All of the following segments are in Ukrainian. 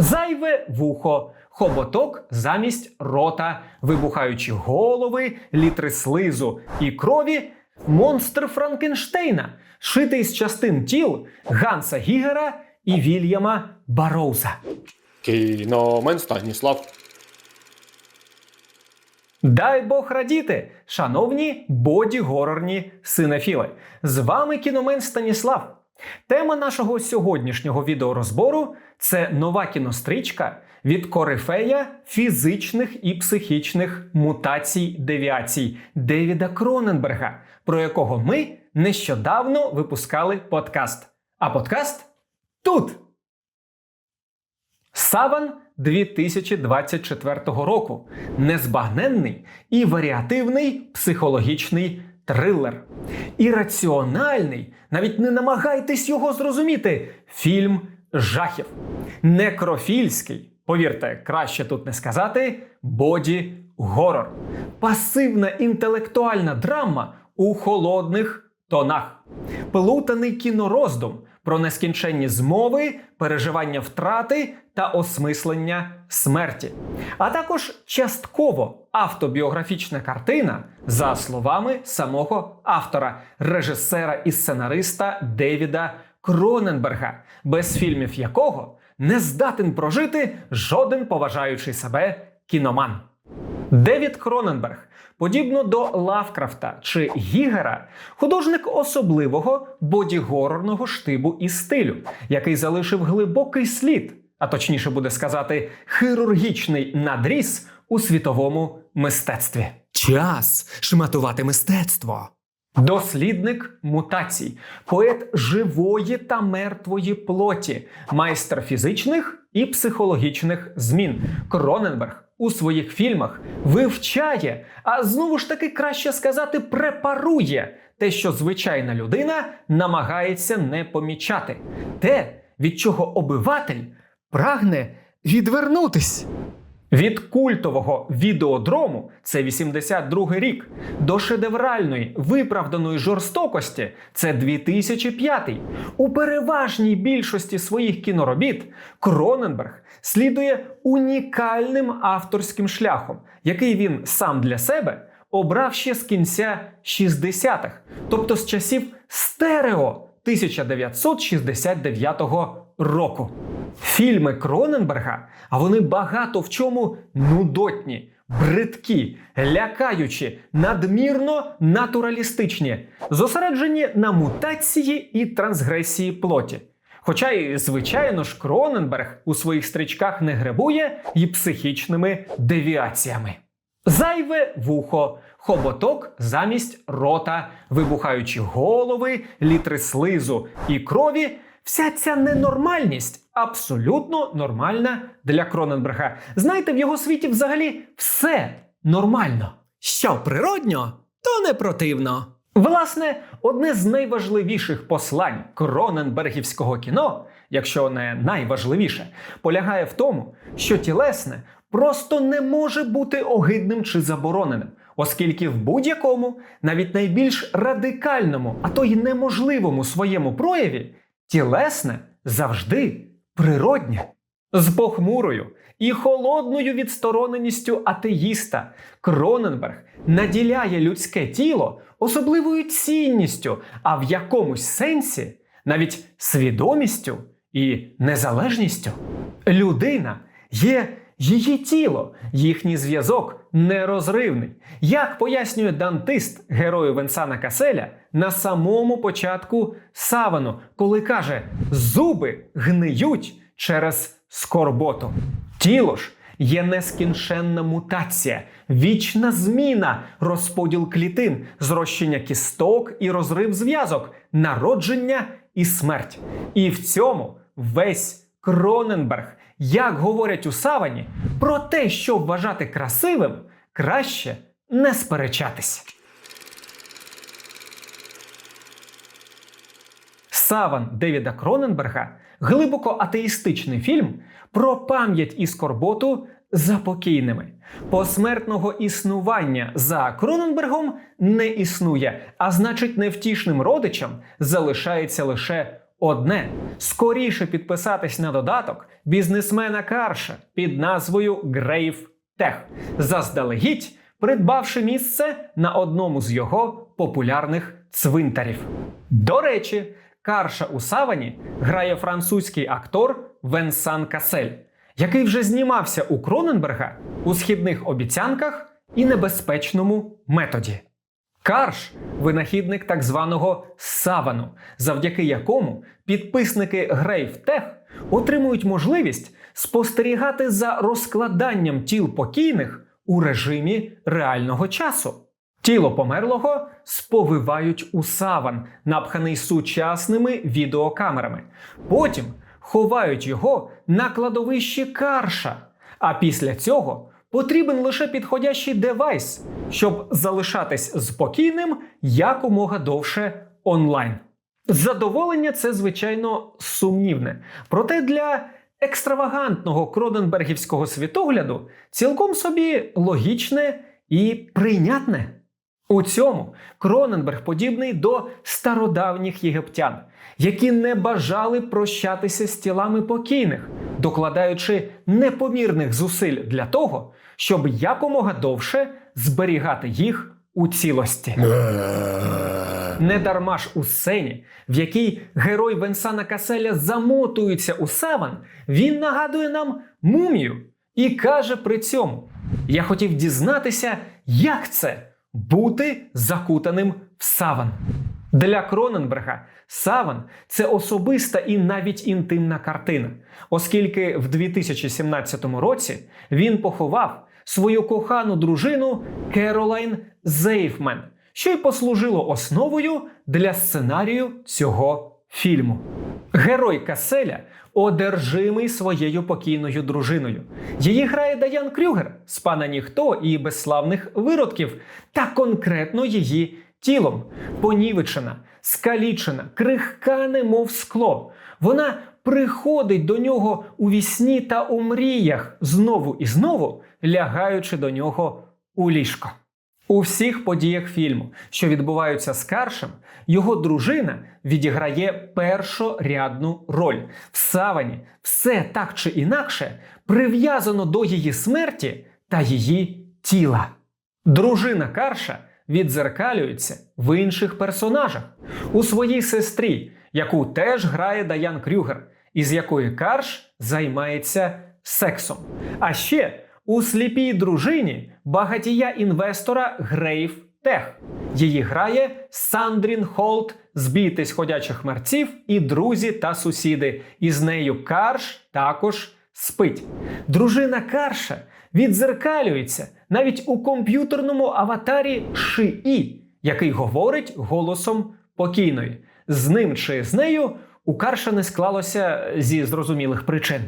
Зайве вухо, хоботок замість рота, вибухаючі голови, літри слизу і крові, монстр Франкенштейна, шитий з частин тіл Ганса Гігера і Вільяма Бароуза. Кіномен Станіслав. Дай Бог радіти, шановні боді-горорні синефіли. З вами кіномен Станіслав. Тема нашого сьогоднішнього відеорозбору це нова кінострічка від корифея фізичних і психічних мутацій девіацій Девіда Кроненберга, про якого ми нещодавно випускали подкаст. А подкаст тут. Саван 2024 року. Незбагненний і варіативний психологічний трилер. Ірраціональний, навіть не намагайтесь його зрозуміти. Фільм жахів. Некрофільський, повірте, краще тут не сказати, боді горор. Пасивна інтелектуальна драма у холодних тонах. Плутаний кінороздум про нескінченні змови, переживання втрати та осмислення смерті. А також частково автобіографічна картина, за словами самого автора, режисера і сценариста Девіда Кроненберга, без фільмів якого не здатен прожити жоден поважаючий себе кіноман. Девід Кроненберг, подібно до Лавкрафта чи Гігера, художник особливого бодігорорного штибу і стилю, який залишив глибокий слід, а точніше буде сказати, хірургічний надріз у світовому мистецтві. Час шматувати мистецтво. Дослідник мутацій, поет живої та мертвої плоті, майстер фізичних і психологічних змін. Кроненберг у своїх фільмах вивчає, а знову ж таки краще сказати, препарує те, що звичайна людина намагається не помічати, те, від чого обиватель прагне відвернутись. Від культового відеодрому це 82 рік, до шедевральної виправданої жорстокості це 2005. У переважній більшості своїх кіноробіт Кроненберг слідує унікальним авторським шляхом, який він сам для себе обрав ще з кінця 60-х, тобто з часів стерео 1969 року. Фільми Кроненберга, а вони багато в чому нудотні, бридкі, лякаючі, надмірно натуралістичні, зосереджені на мутації і трансгресії плоті. Хоча і, звичайно ж, Кроненберг у своїх стрічках не гребує і психічними девіаціями. Зайве вухо, хоботок замість рота, вибухаючі голови, літри слизу і крові. Вся ця ненормальність абсолютно нормальна для Кроненберга. Знаєте, в його світі взагалі все нормально. Що природньо, то не противно. Власне, одне з найважливіших послань Кроненбергівського кіно, якщо не найважливіше, полягає в тому, що тілесне просто не може бути огидним чи забороненим, оскільки в будь-якому, навіть найбільш радикальному, а то й неможливому своєму прояві, тілесне завжди природнє. З похмурою і холодною відстороненістю атеїста Кроненберг наділяє людське тіло особливою цінністю, а в якомусь сенсі навіть свідомістю і незалежністю. Людина є її тіло, їхній зв'язок нерозривний. Як пояснює дантист герою Венсана Каселя на самому початку савану, коли каже: зуби гниють через скорботу. Тіло ж є нескінченна мутація, вічна зміна, розподіл клітин, зрощення кісток і розрив зв'язок, народження і смерть. І в цьому весь Кроненберг, як говорять у савані, про те, що вважати красивим, краще не сперечатись. Саван Девіда Кроненберга глибоко атеїстичний фільм про пам'ять і скорботу за покійними. Посмертного існування за Кроненбергом не існує, а значить, невтішним родичам залишається лише одне скоріше підписатись на додаток бізнесмена Карша під назвою Grave Tech, заздалегідь придбавши місце на одному з його популярних цвинтарів. До речі, Карша у Савані грає французький актор Венсан Касель, який вже знімався у Кроненберга у східних обіцянках і небезпечному методі. Карш винахідник так званого савану, завдяки якому підписники GraveTech отримують можливість спостерігати за розкладанням тіл покійних у режимі реального часу. Тіло померлого сповивають у саван, напханий сучасними відеокамерами. Потім ховають його на кладовищі карша. А після цього потрібен лише підходящий девайс, щоб залишатись спокійним якомога довше онлайн. Задоволення це, звичайно, сумнівне. Проте для екстравагантного кроненбергівського світогляду цілком собі логічне і прийнятне. У цьому Кроненберг подібний до стародавніх єгиптян, які не бажали прощатися з тілами покійних, докладаючи непомірних зусиль для того, щоб якомога довше зберігати їх у цілості. Не дарма ж у сцені, в якій герой Венсана Каселя замотується у саван, він нагадує нам мумію і каже при цьому: Я хотів дізнатися, як це бути закутаним в саван. Для Кроненберга саван це особиста і навіть інтимна картина, оскільки в 2017 році він поховав свою кохану дружину Керолайн Зейфмен, що й послужило основою для сценарію цього фільму. Герой Каселя одержимий своєю покійною дружиною. Її грає Даян Крюгер з пана Ніхто і безславних виродків, та конкретно її тілом. Понівечена, скалічена, крихка, немов скло. Вона приходить до нього у вісні та у мріях знову і знову, лягаючи до нього у ліжко. У всіх подіях фільму, що відбуваються з Каршем, його дружина відіграє першорядну роль. В савані все так чи інакше прив'язано до її смерті та її тіла. Дружина Карша відзеркалюється в інших персонажах у своїй сестрі, яку теж грає Даян Крюгер, із якої Карш займається сексом. А ще у сліпій дружині багатія інвестора Грейв Тех. Її грає Сандрін Холт з «Бійтесь ходячих мерців і друзі та сусіди. І з нею Карш також спить. Дружина Карша відзеркалюється навіть у комп'ютерному аватарі Шиї, який говорить голосом покійної. З ним чи з нею у Карша не склалося зі зрозумілих причин.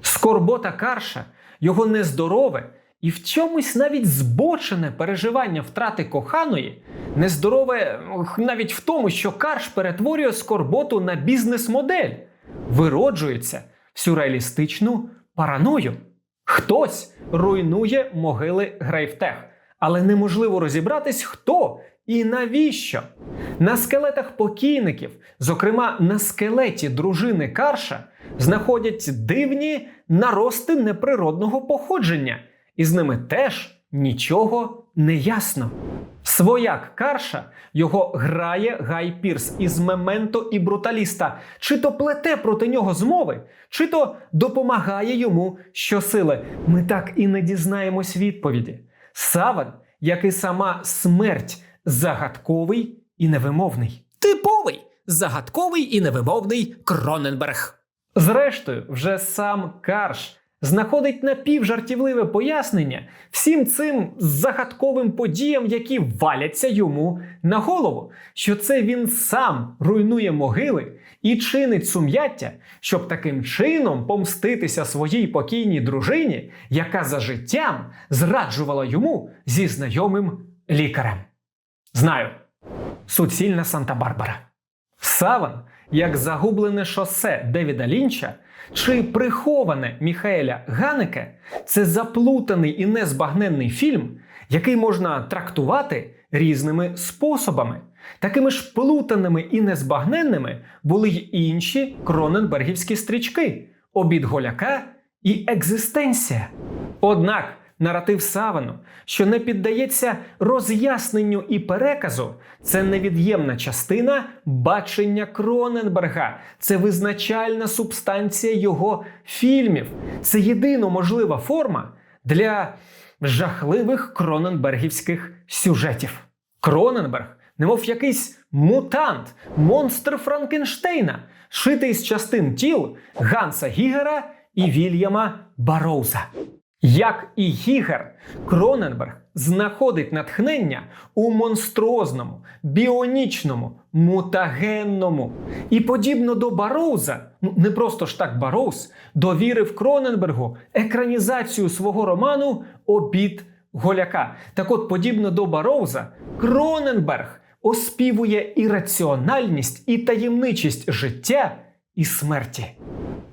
Скорбота Карша, його нездорове і в чомусь навіть збочене переживання втрати коханої, нездорове навіть в тому, що Карш перетворює скорботу на бізнес-модель, вироджується в сюрреалістичну параною. Хтось руйнує могили Грейвтех, але неможливо розібратись, хто і навіщо. На скелетах покійників, зокрема на скелеті дружини Карша, знаходять дивні нарости неприродного походження, і з ними теж нічого не ясно. Свояк Карша його грає Гай Пірс із Мементо і Бруталіста, чи то плете проти нього змови, чи то допомагає йому щосили. Ми так і не дізнаємось відповіді. Саван, як і сама смерть, загадковий і невимовний. Типовий, загадковий і невимовний Кроненберг. Зрештою, вже сам Карш знаходить напівжартівливе пояснення всім цим загадковим подіям, які валяться йому на голову, що це він сам руйнує могили і чинить сум'яття, щоб таким чином помститися своїй покійній дружині, яка за життям зраджувала йому зі знайомим лікарем. Знаю, суцільна Санта-Барбара. Саван, як загублене шосе Девіда Лінча чи приховане Міхаеля Ганеке, це заплутаний і незбагненний фільм, який можна трактувати різними способами. Такими ж плутаними і незбагненними були й інші кроненбергівські стрічки обід голяка і екзистенція. Однак наратив Савану, що не піддається роз'ясненню і переказу, це невід'ємна частина бачення Кроненберга, це визначальна субстанція його фільмів, це єдино можлива форма для жахливих кроненбергівських сюжетів. Кроненберг, немов якийсь мутант, монстр Франкенштейна, шитий з частин тіл Ганса Гігера і Вільяма Бароуза. Як і Гігер, Кроненберг знаходить натхнення у монструозному, біонічному, мутагенному. І подібно до Бароуза, ну не просто ж так Бароуз, довірив Кроненбергу екранізацію свого роману Обід Голяка. Так от, подібно до Бароуза, Кроненберг оспівує ірраціональність і таємничість життя і смерті.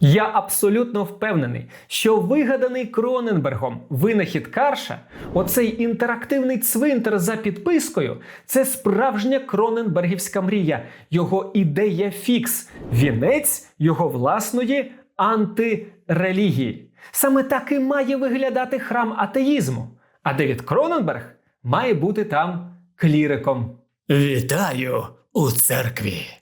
Я абсолютно впевнений, що вигаданий Кроненбергом винахід Карша, оцей інтерактивний цвинтар за підпискою, це справжня кроненбергівська мрія, його ідея фікс, вінець його власної антирелігії. Саме так і має виглядати храм атеїзму. А Девід Кроненберг має бути там кліриком. Вітаю у церкві.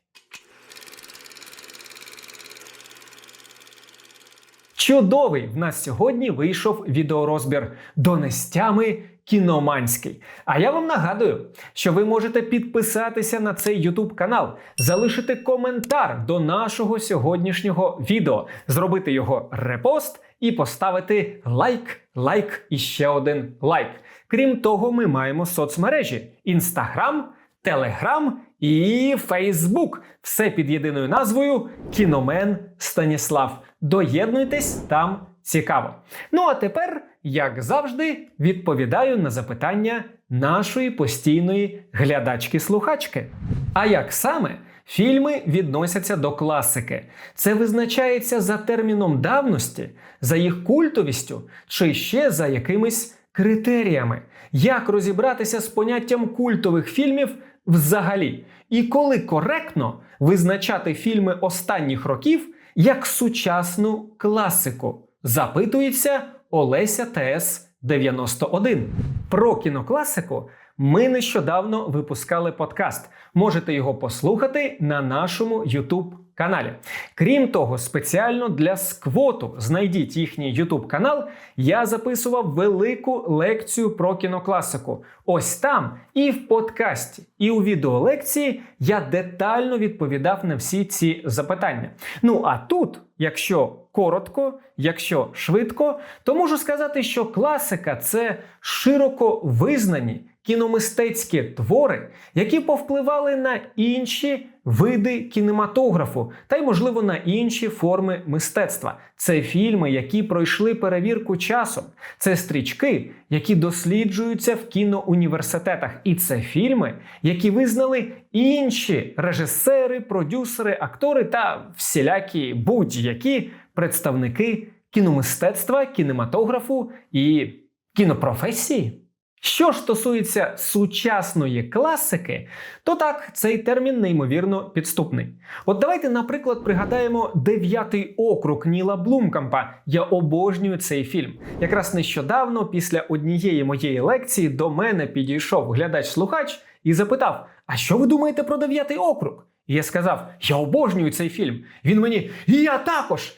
Чудовий в нас сьогодні вийшов відеорозбір Донестями Кіноманський. А я вам нагадую, що ви можете підписатися на цей YouTube канал, залишити коментар до нашого сьогоднішнього відео, зробити його репост і поставити лайк, лайк і ще один лайк. Крім того, ми маємо соцмережі: Instagram, Telegram і Facebook. Все під єдиною назвою Кіномен Станіслав. Доєднуйтесь там цікаво. Ну а тепер, як завжди, відповідаю на запитання нашої постійної глядачки-слухачки. А як саме фільми відносяться до класики? Це визначається за терміном давності, за їх культовістю чи ще за якимись критеріями. Як розібратися з поняттям культових фільмів взагалі? І коли коректно визначати фільми останніх років як сучасну класику? Запитується Олеся ТС 91. Про кінокласику ми нещодавно випускали подкаст. Можете його послухати на нашому YouTube каналі. Крім того, спеціально для сквоту знайдіть їхній YouTube канал. Я записував велику лекцію про кінокласику. Ось там і в подкасті, і у відеолекції я детально відповідав на всі ці запитання. Ну а тут, якщо коротко, якщо швидко, то можу сказати, що класика це широко визнані кіномистецькі твори, які повпливали на інші види кінематографу та й, можливо, на інші форми мистецтва. Це фільми, які пройшли перевірку часом. Це стрічки, які досліджуються в кіноуніверситетах. І це фільми, які визнали інші режисери, продюсери, актори та всілякі будь-які представники кіномистецтва, кінематографу і кінопрофесії. Що ж стосується сучасної класики, то так, цей термін неймовірно підступний. От давайте, наприклад, пригадаємо дев'ятий округ Ніла Блумкампа. Я обожнюю цей фільм. Якраз нещодавно, після однієї моєї лекції, до мене підійшов глядач-слухач і запитав: А що ви думаєте про дев'ятий округ? І я сказав: Я обожнюю цей фільм. Він мені, і я також.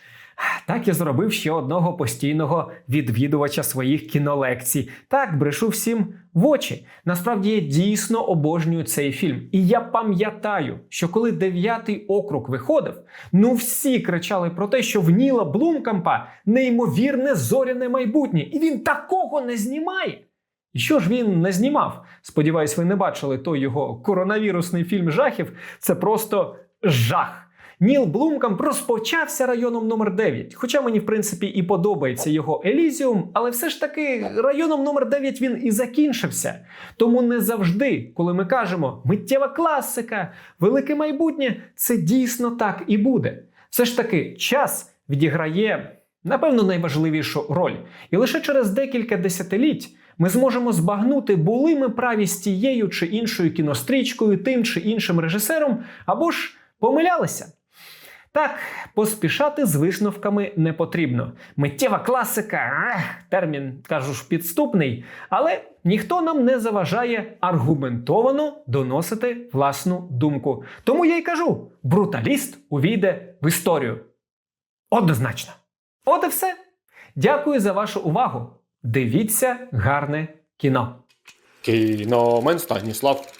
Так я зробив ще одного постійного відвідувача своїх кінолекцій. Так брешу всім в очі. Насправді я дійсно обожнюю цей фільм. І я пам'ятаю, що коли дев'ятий округ виходив, ну всі кричали про те, що в Ніла Блумкампа неймовірне зоряне майбутнє, і він такого не знімає. І що ж він не знімав? Сподіваюсь, ви не бачили той його коронавірусний фільм жахів. Це просто жах. Ніл Блумкам розпочався районом номер 9 Хоча мені, в принципі, і подобається його Елізіум, але все ж таки районом номер 9 він і закінчився. Тому не завжди, коли ми кажемо миттєва класика, велике майбутнє, це дійсно так і буде. Все ж таки, час відіграє, напевно, найважливішу роль. І лише через декілька десятиліть ми зможемо збагнути, були ми праві з тією чи іншою кінострічкою, тим чи іншим режисером, або ж помилялися. Так, поспішати з висновками не потрібно. Миттєва класика, термін кажу ж підступний, але ніхто нам не заважає аргументовано доносити власну думку. Тому я й кажу: бруталіст увійде в історію. Однозначно. От і все. Дякую за вашу увагу. Дивіться гарне кіно. Кіномен Станіслав.